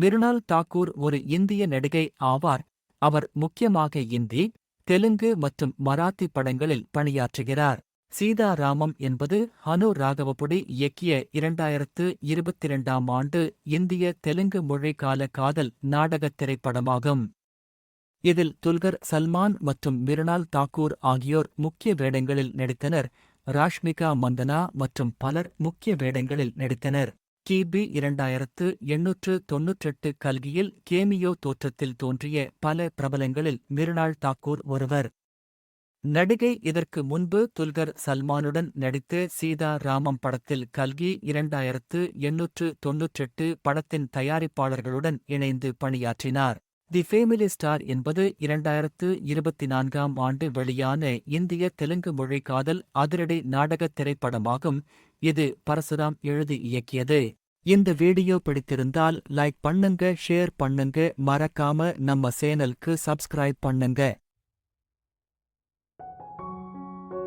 மிருணால் தாக்கூர் ஒரு இந்திய நடிகை ஆவார். அவர் முக்கியமாக இந்தி தெலுங்கு மற்றும் மராத்தி படங்களில் பணியாற்றுகிறார். சீதாராமம் என்பது ஹனு ராகவபுடி இயக்கிய இரண்டாயிரத்து இருபத்திரண்டாம் ஆண்டு இந்திய தெலுங்கு மொழிக்கால காதல் நாடகத் திரைப்படமாகும். இதில் துல்கர் சல்மான் மற்றும் மிருணால் தாக்கூர் ஆகியோர் முக்கிய வேடங்களில் நடித்தனர். ராஷ்மிகா மந்தனா மற்றும் பலர் முக்கிய வேடங்களில் நடித்தனர். கிபி இரண்டாயிரத்து எண்ணூற்று தொன்னூற்றெட்டு கல்கியில் கேமியோ தோற்றத்தில் தோன்றிய பல பிரபலங்களில் மிருனாள் தாக்கூர் ஒருவர். நடிகை இதற்கு முன்பு துல்கர் சல்மானுடன் நடித்த சீதா ராமம் படத்தில் கல்கி இரண்டாயிரத்து எண்ணூற்று தொன்னூற்றெட்டு படத்தின் தயாரிப்பாளர்களுடன் இணைந்து பணியாற்றினார். தி ஃபேமிலி ஸ்டார் என்பது இரண்டாயிரத்து இருபத்தி நான்காம் ஆண்டு வெளியான இந்திய தெலுங்கு மொழி காதல் அதிரடி நாடகத் திரைப்படமாகும். இது பரசுராம் எழுதி இயக்கியது. இந்த வீடியோ பிடித்திருந்தால் லைக் பண்ணுங்க ஷேர் பண்ணுங்க மறக்காம நம்ம சேனலுக்கு சப்ஸ்கிரைப் பண்ணுங்க.